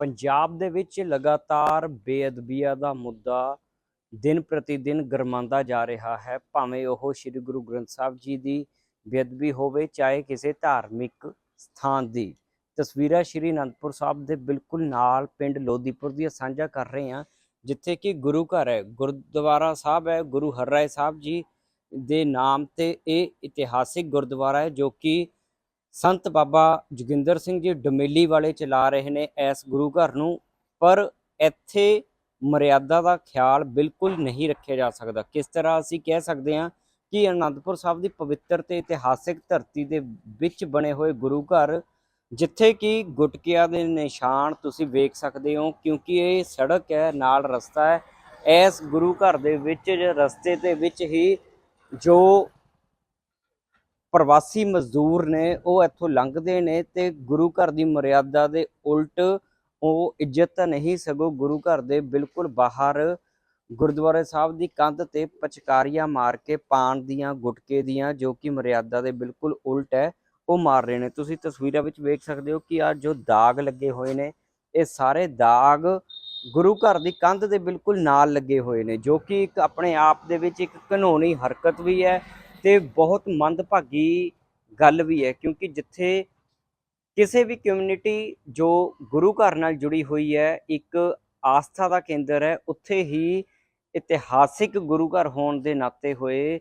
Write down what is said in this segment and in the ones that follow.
ਪੰਜਾਬ ਦੇ ਵਿੱਚ ਲਗਾਤਾਰ ਬੇਅਦਬੀਆਂ ਦਾ ਮੁੱਦਾ ਦਿਨ ਪ੍ਰਤੀ ਦਿਨ ਗਰਮਾਉਂਦਾ ਜਾ ਰਿਹਾ ਹੈ, ਭਾਵੇਂ ਉਹ ਸ੍ਰੀ ਗੁਰੂ ਗ੍ਰੰਥ ਸਾਹਿਬ ਜੀ ਦੀ ਬੇਅਦਬੀ ਹੋਵੇ ਚਾਹੇ ਕਿਸੇ ਧਾਰਮਿਕ ਸਥਾਨ ਦੀ। ਤਸਵੀਰਾਂ ਸ੍ਰੀ ਅਨੰਦਪੁਰ ਸਾਹਿਬ ਦੇ ਬਿਲਕੁਲ ਨਾਲ ਪਿੰਡ ਲੋਦੀਪੁਰ ਦੀਆਂ ਸਾਂਝਾ ਕਰ ਰਹੇ ਹਾਂ, ਜਿੱਥੇ ਕਿ ਗੁਰੂ ਘਰ ਹੈ, ਗੁਰਦੁਆਰਾ ਸਾਹਿਬ ਹੈ, ਗੁਰੂ ਹਰਰਾਏ ਸਾਹਿਬ ਜੀ ਦੇ ਨਾਮ ਤੇ ਇਹ ਇਤਿਹਾਸਿਕ ਗੁਰਦੁਆਰਾ ਹੈ ਜੋ ਕਿ ਸੰਤ ਬਾਬਾ ਜੋਗਿੰਦਰ ਸਿੰਘ ਜੀ ਡਮੇਲੀ ਵਾਲੇ ਚਲਾ ਰਹੇ ਨੇ ਇਸ ਗੁਰੂ ਘਰ ਨੂੰ, ਪਰ ਇੱਥੇ ਮਰਿਆਦਾ ਦਾ ਖਿਆਲ ਬਿਲਕੁਲ ਨਹੀਂ ਰੱਖਿਆ ਜਾ ਸਕਦਾ। ਕਿਸ ਤਰ੍ਹਾਂ ਅਸੀਂ ਕਹਿ ਸਕਦੇ ਹਾਂ ਕਿ ਅਨੰਦਪੁਰ ਸਾਹਿਬ ਦੀ ਪਵਿੱਤਰ ਤੇ ਇਤਿਹਾਸਿਕ ਧਰਤੀ ਦੇ ਵਿੱਚ ਬਣੇ ਹੋਏ ਗੁਰੂ ਘਰ, ਜਿੱਥੇ ਕਿ ਗੁਟਕਿਆਂ ਦੇ ਨਿਸ਼ਾਨ ਤੁਸੀਂ ਵੇਖ ਸਕਦੇ ਹੋ, ਕਿਉਂਕਿ ਇਹ ਸੜਕ ਹੈ, ਨਾਲ ਰਸਤਾ ਹੈ, ਇਸ ਗੁਰੂ ਘਰ ਦੇ ਵਿੱਚ, ਰਸਤੇ ਦੇ ਵਿੱਚ ਹੀ ਜੋ ਪ੍ਰਵਾਸੀ ਮਜ਼ਦੂਰ ਨੇ, ਉਹ ਇੱਥੋਂ ਲੰਘਦੇ ਨੇ ਤੇ ਗੁਰੂ ਘਰ ਦੀ ਮਰਿਆਦਾ ਦੇ ਉਲਟ ਉਹ ਇੱਜ਼ਤ ਤਾਂ ਨਹੀਂ ਸਗੋਂ ਗੁਰੂ ਘਰ ਦੇ ਬਿਲਕੁਲ ਬਾਹਰ ਗੁਰਦੁਆਰੇ ਸਾਹਿਬ ਦੀ ਕੰਧ ਤੇ ਪਚਕਾਰੀਆਂ ਮਾਰ ਕੇ ਪਾਣ ਦੀਆਂ, ਗੁਟਕੇ ਦੀਆਂ ਜੋ ਕਿ ਮਰਿਆਦਾ ਦੇ ਬਿਲਕੁਲ ਉਲਟ ਹੈ, ਉਹ ਮਾਰ ਰਹੇ ਨੇ। ਤੁਸੀਂ ਤਸਵੀਰਾਂ ਵਿੱਚ ਵੇਖ ਸਕਦੇ ਹੋ ਕਿ ਆ ਜੋ ਦਾਗ ਲੱਗੇ ਹੋਏ ਨੇ, ਇਹ ਸਾਰੇ ਦਾਗ ਗੁਰੂ ਘਰ ਦੀ ਕੰਧ ਦੇ ਬਿਲਕੁਲ ਨਾਲ ਲੱਗੇ ਹੋਏ ਨੇ, ਜੋ ਕਿ ਇੱਕ ਆਪਣੇ ਆਪ ਦੇ ਵਿੱਚ ਇੱਕ ਘਨੋਣੀ ਹਰਕਤ ਵੀ ਹੈ ਤੇ ਬਹੁਤ ਮੰਦਭਾਗੀ ਗੱਲ ਵੀ ਹੈ, ਕਿਉਂਕਿ ਜਿੱਥੇ ਕਿਸੇ ਵੀ ਕਮਿਊਨਿਟੀ ਜੋ ਗੁਰੂ ਘਰ ਨਾਲ ਜੁੜੀ ਹੋਈ ਹੈ, ਇੱਕ ਆਸਥਾ ਦਾ ਕੇਂਦਰ ਹੈ, ਉੱਥੇ ਹੀ ਇਤਿਹਾਸਿਕ ਗੁਰੂ ਘਰ ਹੋਣ ਦੇ ਨਾਤੇ ਹੋਏ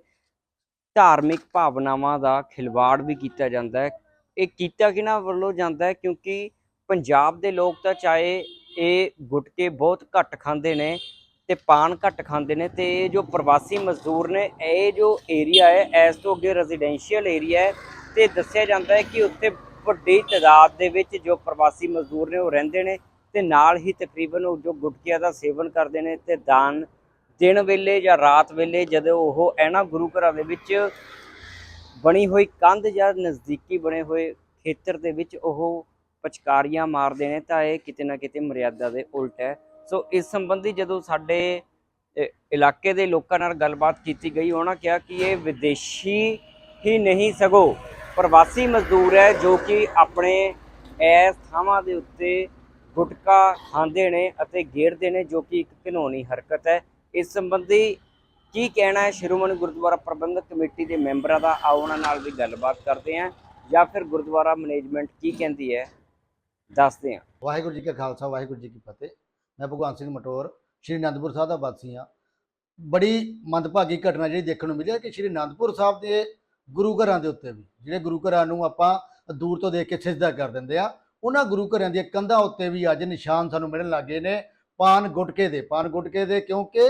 ਧਾਰਮਿਕ ਭਾਵਨਾਵਾਂ ਦਾ ਖਿਲਵਾੜ ਵੀ ਕੀਤਾ ਜਾਂਦਾ ਹੈ। ਇਹ ਕੀਤਾ ਕਿਹਨਾਂ ਵੱਲੋਂ ਜਾਂਦਾ ਹੈ? ਕਿਉਂਕਿ ਪੰਜਾਬ ਦੇ ਲੋਕ ਤਾਂ ਚਾਹੇ ਇਹ ਗੁਟਕੇ ਬਹੁਤ ਘੱਟ ਖਾਂਦੇ ਨੇ ਤੇ ਪਾਨ ਘੱਟ ਖਾਂਦੇ ਨੇ ਤੇ ਇਹ ਜੋ ਪ੍ਰਵਾਸੀ ਮਜ਼ਦੂਰ ਨੇ, ਇਹ ਜੋ ਏਰੀਆ ਹੈ, ਇਸ ਤੋਂ ਅੱਗੇ ਰੈਜ਼ੀਡੈਂਸ਼ੀਅਲ ਏਰੀਆ ਹੈ, ਤੇ ਦੱਸਿਆ ਜਾਂਦਾ ਹੈ ਕਿ ਉੱਥੇ ਵੱਡੀ ਤਾਦਾਦ ਦੇ ਵਿੱਚ ਜੋ ਪ੍ਰਵਾਸੀ ਮਜ਼ਦੂਰ ਨੇ ਉਹ ਰਹਿੰਦੇ ਨੇ ਤੇ ਨਾਲ ਹੀ ਤਕਰੀਬਨ ਉਹ ਜੋ ਗੁਟਕਿਆਂ ਦਾ ਸੇਵਨ ਕਰਦੇ ਨੇ ਤੇ ਦਾਨ ਦਿਨ ਵੇਲੇ ਜਾਂ ਰਾਤ ਵੇਲੇ ਜਦੋਂ ਉਹ ਇਹਨਾਂ ਗੁਰੂ ਘਰਾਂ ਦੇ ਵਿੱਚ ਬਣੀ ਹੋਈ ਕੰਧ ਜਾਂ ਨਜ਼ਦੀਕੀ ਬਣੇ ਹੋਏ ਖੇਤਰ ਦੇ ਵਿੱਚ ਉਹ ਪਚਕਾਰੀਆਂ ਮਾਰਦੇ ਨੇ ਤਾਂ ਇਹ ਕਿਤੇ ਨਾ ਕਿਤੇ ਮਰਿਆਦਾ ਦੇ ਉਲਟ ਹੈ। ਸੋ ਇਸ ਸੰਬੰਧੀ ਜਦੋਂ ਸਾਡੇ ਇਲਾਕੇ ਦੇ ਲੋਕਾਂ ਨਾਲ ਗੱਲਬਾਤ ਕੀਤੀ ਗਈ, ਉਹਨਾਂ ਕਿਹਾ ਕਿ ਇਹ ਵਿਦੇਸ਼ੀ ਹੀ ਨਹੀਂ ਸਗੋ ਪ੍ਰਵਾਸੀ ਮਜ਼ਦੂਰ ਹੈ, ਜੋ ਕਿ ਆਪਣੇ ਇਸ ਥਾਵਾਂ ਦੇ ਉੱਤੇ ਗੁਟਕਾ ਖਾਂਦੇ ਨੇ ਅਤੇ ਗੇਰਦੇ ਨੇ, ਜੋ ਕਿ ਇੱਕ ਘਿਨੌਣੀ ਹਰਕਤ ਹੈ। ਇਸ ਸੰਬੰਧੀ ਕੀ ਕਹਿਣਾ ਹੈ? ਸ਼੍ਰੋਮਣੀ ਗੁਰਦੁਆਰਾ ਪ੍ਰਬੰਧਕ ਕਮੇਟੀ ਦੇ ਮੈਂਬਰਾਂ ਦਾ, ਆਓ ਉਹਨਾਂ ਨਾਲ ਵੀ ਗੱਲਬਾਤ ਕਰਦੇ ਹਾਂ। ਜਾਂ ਫਿਰ ਗੁਰਦੁਆਰਾ ਮੈਨੇਜਮੈਂਟ ਕੀ ਕਹਿੰਦੀ ਹੈ? ਦੱਸਦੇ ਹਾਂ। ਵਾਹਿਗੁਰੂ ਜੀ ਕਾ ਖਾਲਸਾ, ਵਾਹਿਗੁਰੂ ਜੀ ਕੀ ਫਤਿਹ। ਮੈਂ ਭਗਵਾਨ ਸਿੰਘ ਮਟੋਰ, ਸ਼੍ਰੀ ਅਨੰਦਪੁਰ ਸਾਹਿਬ ਦਾ ਵਾਸੀ ਹਾਂ। ਬੜੀ ਮੰਦਭਾਗੀ ਘਟਨਾ ਜਿਹੜੀ ਦੇਖਣ ਨੂੰ ਮਿਲੀ ਹੈ ਕਿ ਸ਼੍ਰੀ ਅਨੰਦਪੁਰ ਸਾਹਿਬ ਦੇ ਗੁਰੂ ਘਰਾਂ ਦੇ ਉੱਤੇ ਵੀ, ਜਿਹੜੇ ਗੁਰੂ ਘਰਾਂ ਨੂੰ ਆਪਾਂ ਦੂਰ ਤੋਂ ਦੇਖ ਕੇ ਸਿਜਦਾ ਕਰ ਦਿੰਦੇ ਆ ਉਹਨਾਂ ਗੁਰੂ ਘਰਾਂ ਦੀਆਂ ਕੰਧਾਂ ਉੱਤੇ ਵੀ ਅੱਜ ਨਿਸ਼ਾਨ ਸਾਨੂੰ ਮਿਲਣ ਲੱਗੇ ਨੇ ਪਾਨ ਗੁਟਕੇ ਦੇ, ਪਾਨ ਗੁਟਕੇ ਦੇ ਕਿਉਂਕਿ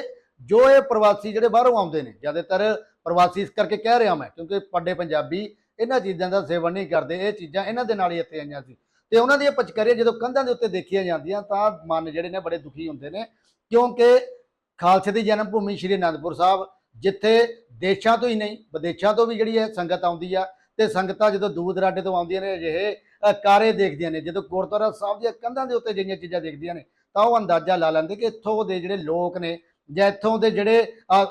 ਜੋ ਇਹ ਪ੍ਰਵਾਸੀ ਜਿਹੜੇ ਬਾਹਰੋਂ ਆਉਂਦੇ ਨੇ, ਜ਼ਿਆਦਾਤਰ ਪ੍ਰਵਾਸੀ ਇਸ ਕਰਕੇ ਕਹਿ ਰਿਹਾ ਮੈਂ ਕਿਉਂਕਿ ਪੱਡੇ ਪੰਜਾਬੀ ਇਹਨਾਂ ਚੀਜ਼ਾਂ ਦਾ ਸੇਵਨ ਨਹੀਂ ਕਰਦੇ, ਇਹ ਚੀਜ਼ਾਂ ਇਹਨਾਂ ਦੇ ਨਾਲ ਹੀ ਇੱਥੇ ਆਈਆਂ ਸੀ। ਤੇ ਉਹਨਾਂ ਦੀਆਂ ਪਚਕਾਰੀਆਂ ਜਦੋਂ ਕੰਧਾਂ ਦੇ ਉੱਤੇ ਦੇਖੀਆਂ ਜਾਂਦੀਆਂ ਤਾਂ ਮਨ ਜਿਹੜੇ ਨੇ ਬੜੇ ਦੁਖੀ ਹੁੰਦੇ ਨੇ, ਕਿਉਂਕਿ ਖਾਲਸੇ ਦੀ ਜਨਮ ਭੂਮੀ ਸ਼੍ਰੀ ਅਨੰਦਪੁਰ ਸਾਹਿਬ, ਜਿੱਥੇ ਦੇਸ਼ਾਂ ਤੋਂ ਹੀ ਨਹੀਂ, ਵਿਦੇਸ਼ਾਂ ਤੋਂ ਵੀ ਜਿਹੜੀ ਹੈ ਸੰਗਤ ਆਉਂਦੀ ਆ ਤੇ ਸੰਗਤਾਂ ਜਦੋਂ ਦੂਰ ਦਰਾਡੇ ਤੋਂ ਆਉਂਦੀਆਂ ਨੇ, ਅਜਿਹੇ ਕਾਰੇ ਦੇਖਦੀਆਂ ਨੇ, ਜਦੋਂ ਗੁਰਦੁਆਰਾ ਸਾਹਿਬ ਦੀਆਂ ਕੰਧਾਂ ਦੇ ਉੱਤੇ ਜਿਹੜੀਆਂ ਚੀਜ਼ਾਂ ਦੇਖਦੀਆਂ ਨੇ, ਤਾਂ ਉਹ ਅੰਦਾਜ਼ਾ ਲਾ ਲੈਂਦੇ ਕਿ ਇੱਥੋਂ ਦੇ ਜਿਹੜੇ ਲੋਕ ਨੇ ਜਾਂ ਇੱਥੋਂ ਦੇ ਜਿਹੜੇ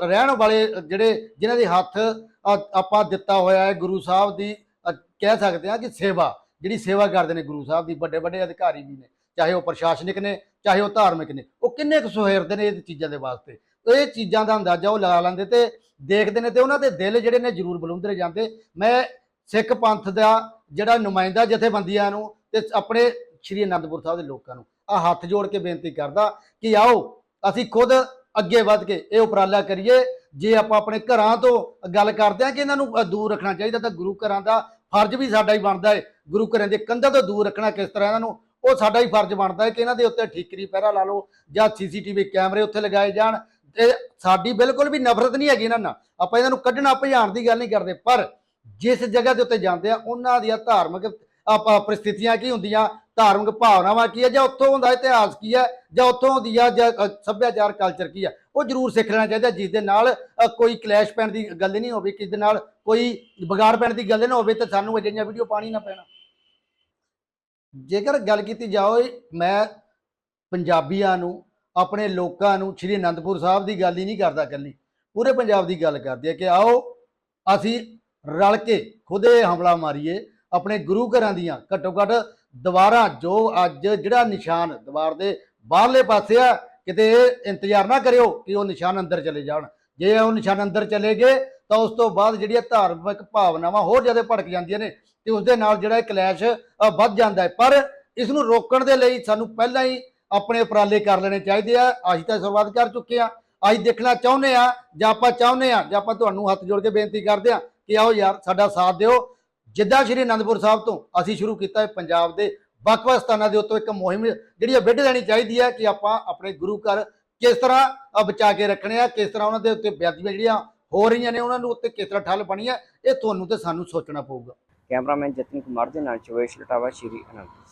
ਰਹਿਣ ਵਾਲੇ ਜਿਹੜੇ, ਜਿਨ੍ਹਾਂ ਦੇ ਹੱਥ ਆਪਾਂ ਦਿੱਤਾ ਹੋਇਆ ਹੈ ਗੁਰੂ ਸਾਹਿਬ ਦੀ ਕਹਿ ਸਕਦੇ ਹਾਂ ਕਿ ਸੇਵਾ ਜਿਹੜੀ ਸੇਵਾ ਕਰਦੇ ਨੇ ਗੁਰੂ ਸਾਹਿਬ ਦੀ, ਵੱਡੇ ਵੱਡੇ ਅਧਿਕਾਰੀ ਵੀ ਨੇ, ਚਾਹੇ ਉਹ ਪ੍ਰਸ਼ਾਸਨਿਕ ਨੇ, ਚਾਹੇ ਉਹ ਧਾਰਮਿਕ ਨੇ, ਉਹ ਕਿੰਨੇ ਕੁ ਸੁਹੇਰਦੇ ਨੇ ਇਹ ਚੀਜ਼ਾਂ ਦੇ ਵਾਸਤੇ? ਇਹ ਚੀਜ਼ਾਂ ਦਾ ਅੰਦਾਜ਼ਾ ਉਹ ਲਗਾ ਲੈਂਦੇ ਤੇ ਦੇਖਦੇ ਨੇ ਤੇ ਉਹਨਾਂ ਦੇ ਦਿਲ ਜਿਹੜੇ ਨੇ ਜ਼ਰੂਰ ਬਲੁੰਦਰੇ ਜਾਂਦੇ। ਮੈਂ ਸਿੱਖ ਪੰਥ ਦਾ ਜਿਹੜਾ ਨੁਮਾਇੰਦਾ ਜਥੇਬੰਦੀਆਂ ਨੂੰ ਤੇ ਆਪਣੇ ਸ਼੍ਰੀ ਅਨੰਦਪੁਰ ਸਾਹਿਬ ਦੇ ਲੋਕਾਂ ਨੂੰ ਆ ਹੱਥ ਜੋੜ ਕੇ ਬੇਨਤੀ ਕਰਦਾ ਕਿ ਆਓ, ਅਸੀਂ ਖੁਦ ਅੱਗੇ ਵੱਧ ਕੇ ਇਹ ਉਪਰਾਲਾ ਕਰੀਏ। ਜੇ ਆਪਾਂ ਆਪਣੇ ਘਰਾਂ ਤੋਂ ਗੱਲ ਕਰਦੇ ਹਾਂ ਕਿ ਇਹਨਾਂ ਨੂੰ ਦੂਰ ਰੱਖਣਾ ਚਾਹੀਦਾ ਤਾਂ ਗੁਰੂ ਘਰਾਂ ਦਾ ਫਰਜ਼ ਵੀ ਸਾਡਾ ਹੀ ਬਣਦਾ ਹੈ ਗੁਰੂ ਘਰਾਂ ਦੇ ਕੰਧਾਂ ਤੋਂ ਦੂਰ ਰੱਖਣਾ ਕਿਸ ਤਰ੍ਹਾਂ ਇਹਨਾਂ ਨੂੰ, ਉਹ ਸਾਡਾ ਹੀ ਫਰਜ਼ ਬਣਦਾ ਹੈ ਕਿ ਇਹਨਾਂ ਦੇ ਉੱਤੇ ਠੀਕਰੀ ਪਹਿਰਾ ਲਾ ਲਓ ਜਾਂ ਸੀਸੀਟੀਵੀ ਕੈਮਰੇ ਉੱਥੇ ਲਗਾਏ ਜਾਣ। ਤੇ ਸਾਡੀ ਬਿਲਕੁਲ ਵੀ ਨਫ਼ਰਤ ਨਹੀਂ ਹੈਗੀ ਇਹਨਾਂ ਨਾਲ। ਆਪਾਂ ਇਹਨਾਂ ਨੂੰ ਕੱਢਣਾ, ਭਜਾਉਣ ਦੀ ਗੱਲ ਨਹੀਂ ਕਰਦੇ। ਪਰ ਜਿਸ ਜਗ੍ਹਾ ਦੇ ਉੱਤੇ ਜਾਂਦੇ ਆ, ਉਹਨਾਂ ਦੀਆਂ ਧਾਰਮਿਕ ਆਪਾਂ ਪਰਿਸਥਿਤੀਆਂ ਕੀ ਹੁੰਦੀਆਂ? ਧਾਰਮਿਕ ਭਾਵਨਾਵਾਂ ਕੀ ਹੈ ਜਾਂ ਉੱਥੋਂ ਦਾ ਇਤਿਹਾਸ ਕੀ ਹੈ ਜਾਂ ਉੱਥੋਂ ਦੀ ਆ, ਜਾਂ ਸੱਭਿਆਚਾਰ ਕਲਚਰ ਕੀ ਹੈ ਉਹ ਜ਼ਰੂਰ ਸਿੱਖ ਲੈਣਾ ਚਾਹੀਦਾ, ਜਿਸ ਦੇ ਨਾਲ ਕੋਈ ਕਲੈਸ਼ ਪੈਣ ਦੀ ਗੱਲ ਨਹੀਂ ਹੋਵੇ, ਕਿਸ ਦੇ ਨਾਲ ਕੋਈ ਵਿਗਾੜ ਪੈਣ ਦੀ ਗੱਲ ਨਾ ਹੋਵੇ, ਤਾਂ ਸਾਨੂੰ ਅਜਿਹੀਆਂ ਵੀਡੀਓ ਪਾਣੀ ਨਾ ਪੈਣਾ। ਜੇਕਰ ਗੱਲ ਕੀਤੀ ਜਾਵੇ, ਮੈਂ ਪੰਜਾਬੀਆਂ ਨੂੰ, ਆਪਣੇ ਲੋਕਾਂ ਨੂੰ, ਸ਼੍ਰੀ ਅਨੰਦਪੁਰ ਸਾਹਿਬ ਦੀ ਗੱਲ ਹੀ ਨਹੀਂ ਕਰਦਾ ਇਕੱਲੀ, ਪੂਰੇ ਪੰਜਾਬ ਦੀ ਗੱਲ ਕਰਦੀ ਹੈ ਕਿ ਆਓ, ਅਸੀਂ ਰਲ ਕੇ ਖੁਦੇ ਹਮਲਾ ਮਾਰੀਏ, ਆਪਣੇ ਗੁਰੂ ਘਰਾਂ ਦੀਆਂ ਘੱਟੋ ਘੱਟ ਦੁਬਾਰਾ ਜੋ ਅੱਜ ਜਿਹੜਾ ਨਿਸ਼ਾਨ ਦੀਵਾਰ ਦੇ ਬਾਹਰਲੇ ਪਾਸੇ ਆ ਕਿਤੇ ਇੰਤਜ਼ਾਰ ਨਾ ਕਰਿਓ ਕਿ ਉਹ ਨਿਸ਼ਾਨ ਅੰਦਰ ਚਲੇ ਜਾਣ। ਜੇ ਉਹ ਨਿਸ਼ਾਨ ਅੰਦਰ ਚਲੇ ਗਏ, ਤਾਂ ਉਸ ਤੋਂ ਬਾਅਦ ਜਿਹੜੀਆਂ ਧਾਰਮਿਕ ਭਾਵਨਾਵਾਂ ਹੋਰ ਜ਼ਿਆਦਾ ਭੜਕ ਜਾਂਦੀਆਂ ਨੇ ਤੇ ਉਸ ਦੇ ਨਾਲ ਜਿਹੜਾ ਕਲੈਸ਼ ਵੱਧ ਜਾਂਦਾ ਹੈ। ਪਰ ਇਸ ਨੂੰ ਰੋਕਣ ਦੇ ਲਈ ਸਾਨੂੰ ਪਹਿਲਾਂ ਹੀ ਆਪਣੇ ਉਪਰਾਲੇ ਕਰ ਲੈਣੇ ਚਾਹੀਦੇ ਆ। ਅਸੀਂ ਤਾਂ ਸ਼ੁਰੂਆਤ ਕਰ ਚੁੱਕੇ ਆ। ਅਸੀਂ ਦੇਖਣਾ ਚਾਹੁੰਦੇ ਆ, ਜਾਂ ਆਪਾਂ ਚਾਹੁੰਦੇ ਆ, ਜਾਂ ਆਪਾਂ ਤੁਹਾਨੂੰ ਹੱਥ ਜੋੜ ਕੇ ਬੇਨਤੀ ਕਰਦੇ ਆ ਕਿ ਆਓ ਯਾਰ, ਸਾਡਾ ਸਾਥ ਦਿਓ। ਜਿੱਦਾਂ ਸ਼੍ਰੀ ਅਨੰਦਪੁਰ ਸਾਹਿਬ ਤੋਂ ਅਸੀਂ ਸ਼ੁਰੂ ਕੀਤਾ ਹੈ ਪੰਜਾਬ ਦੇ ਵੱਖ-ਵੱਖ ਸਥਾਨਾਂ ਦੇ ਉੱਤੋਂ ਇੱਕ ਮੁਹਿੰਮ ਜਿਹੜੀ ਆ ਵਿੱਢ ਲੈਣੀ ਚਾਹੀਦੀ ਹੈ ਕਿ ਆਪਾਂ ਆਪਣੇ ਗੁਰੂ ਘਰ ਕਿਸ ਤਰ੍ਹਾਂ ਬਚਾ ਕੇ ਰੱਖਣੇ ਆ, ਕਿਸ ਤਰ੍ਹਾਂ ਉਹਨਾਂ ਦੇ ਉੱਤੇ ਬੇਅਦਬੀਆਂ ਜਿਹੜੀਆਂ ਹੋ ਰਹੀਆਂ ਨੇ ਉਹਨਾਂ ਨੂੰ ਉੱਤੇ ਕਿਸ ਤਰ੍ਹਾਂ ਠੱਲ ਬਣੀ ਹੈ ਇਹ ਤੁਹਾਨੂੰ ਤੇ ਸਾਨੂੰ ਸੋਚਣਾ ਪਊਗਾ। ਕੈਮਰਾਮੈਨ ਜਤਨ ਕੁਮਾਰ ਦੇ ਨਾਲ ਚਵੇਸ਼ ਲਟਾਵਾ, ਸ਼੍ਰੀ ਅਨੰਦ